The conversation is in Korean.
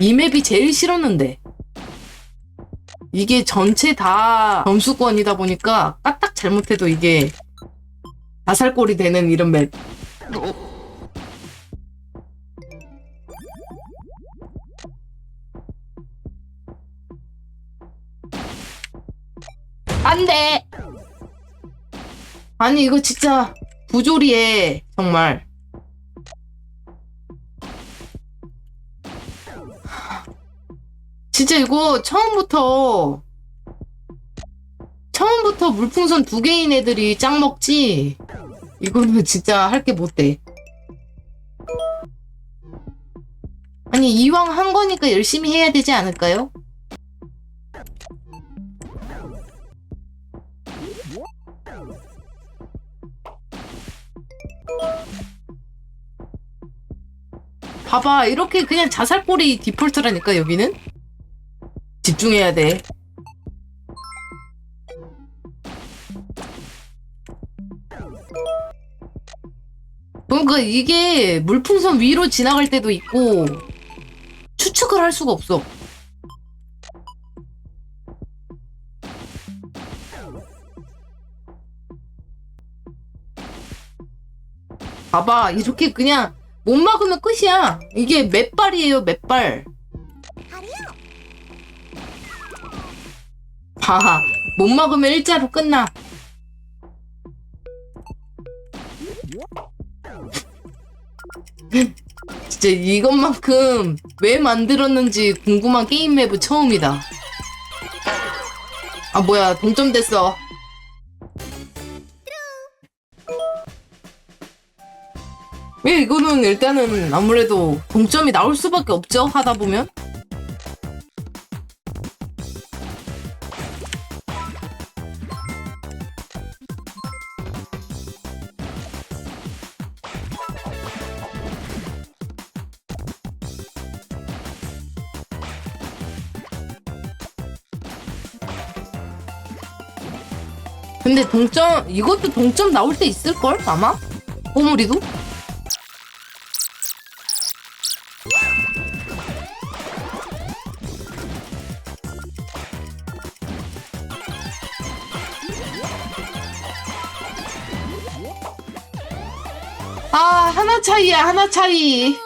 이 맵이 제일 싫었는데. 이게 전체 다 점수권이다 보니까 까딱 잘못해도 이게 자살골이 되는 이런 맵. 안 돼! 아니, 이거 진짜 부조리해, 정말. 진짜 이거 처음부터 처음부터 물풍선 두 개인 애들이 짱 먹지 이거는 진짜 할 게 못 돼. 아니 이왕 한 거니까 열심히 해야 되지 않을까요? 봐봐 이렇게 그냥 자살골이 디폴트라니까 여기는 집중해야 돼. 그러니까 이게 물풍선 위로 지나갈 때도 있고 추측을 할 수가 없어. 봐봐 이렇게 그냥 못 막으면 끝이야. 이게 맷발이에요 맷발. 봐, 못 막으면 일자로 끝나. 진짜 이것만큼 왜 만들었는지 궁금한 게임 맵은 처음이다. 아, 뭐야, 동점 됐어. 왜 이거는 일단은 아무래도 동점이 나올 수밖에 없죠, 하다 보면? 근데 동점 이것도 동점 나올 때 있을걸 아마? 보물이도? 아 하나 차이야 하나 차이